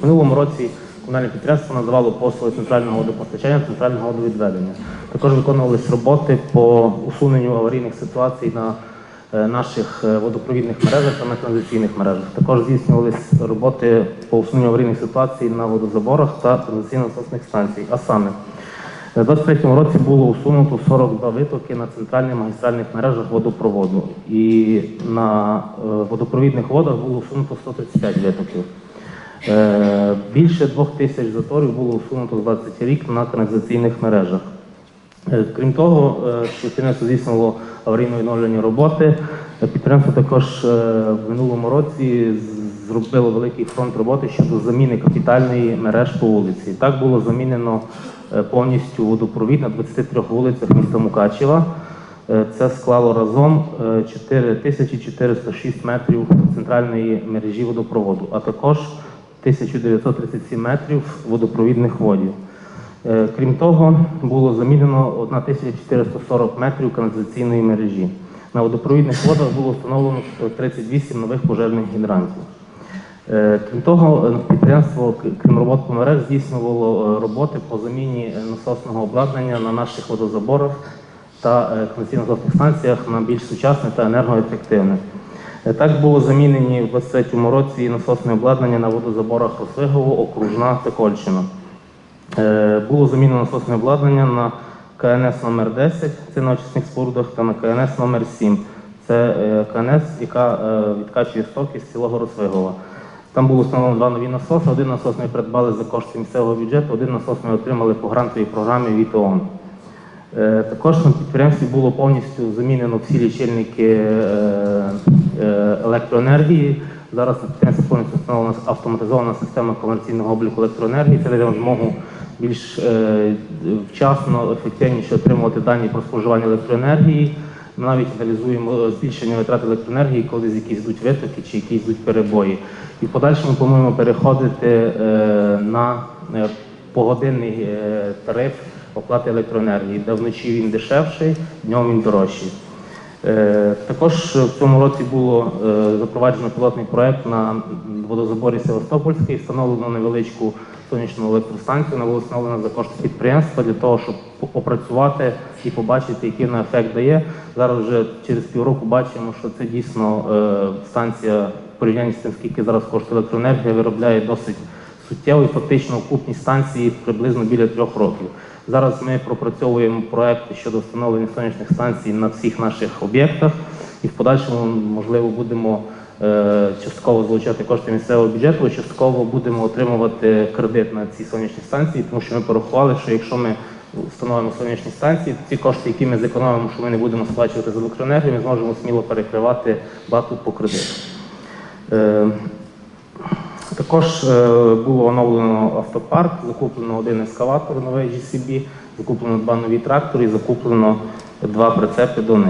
В минулому році комунальне підприємство надавало послуги центрального водопостачання, центрального водовідведення. Також виконувались роботи по усуненню аварійних ситуацій на е, наших е, водопровідних мережах та на каналізаційних мережах. Також здійснювались роботи по усуненню аварійних ситуацій на водозаборах та каналізаційно-насосних станцій. А саме у 2023 році було усунуто 42 витоки на центральних магістральних мережах водопроводу. І на е, водопровідних водах було усунуто 135 витоків. Е, Більше двох тисяч заторів було усунуто за 20 рік на каналізаційних мережах. Е, Крім того, е, підприємство здійснило аварійно-відновлені роботи. Підприємство також в минулому році зробило великий фронт роботи щодо заміни капітальної мереж по вулиці. Так було замінено повністю водопровід на 23 вулицях міста Мукачева. Це склало разом е, 4406 метрів центральної мережі водопроводу, а також 1937 метрів водопровідних водів. Е, Крім того, було замінено 1440 метрів каналізаційної мережі. На водопровідних водах було встановлено 38 нових пожежних гідрантів. Е, Крім того, підприємство, крім робот по мереж, здійснювало е, роботи по заміні насосного обладнання на наших водозаборах та каналізаційно-насосних станціях на більш сучасне та енергоефективне. Так було замінені в 2023 році насосне обладнання на водозаборах Росвигово, Окружна та Кольщина. Е, Було замінено насосне обладнання на КНС номер 10 це на очисних спорудах, та на КНС номер 7 це е, КНС, яка е, відкачує стоки з цілого Росвигова. Там було встановлено два нові насоси. Один насос ми придбали за кошти місцевого бюджету, один насос ми отримали по грантовій програмі від ООН. Також на підприємстві було повністю замінено всі лічильники електроенергії. Зараз повністю встановлена автоматизована система комерційного обліку електроенергії. Це дає змогу більш е, вчасно, ефективніше отримувати дані про споживання електроенергії. Ми навіть аналізуємо збільшення витрат електроенергії, коли з якісь йдуть витоки чи якісь йдуть перебої. І в подальшому плануємо переходити е, на е, погодинний е, тариф оплати електроенергії, де вночі він дешевший, днем він дорожчий. Е, Також в цьому році було е, запроваджено пілотний проект на водозаборі Севастопольський, встановлено невеличку сонячну електростанцію, вона була встановлена за кошти підприємства для того, щоб опрацювати і побачити, який вона ефект дає. Зараз вже через півроку бачимо, що це дійсно е, станція в порівнянні з тим, скільки зараз коштує електроенергія, виробляє досить суттєво і фактично окупність станції приблизно біля трьох років. Зараз ми пропрацьовуємо проекти щодо встановлення сонячних станцій на всіх наших об'єктах, і в подальшому, можливо, будемо е, частково залучати кошти місцевого бюджету, частково будемо отримувати кредит на ці сонячні станції, тому що ми порахували, що якщо ми встановимо сонячні станції, то ці кошти, які ми зекономимо, що ми не будемо сплачувати за електроенергію, ми зможемо сміло перекривати бату по кредиту. Е, також е, було оновлено автопарк, закуплено один ескаватор новий GCB, закуплено два нові трактори і закуплено два прицепи до них.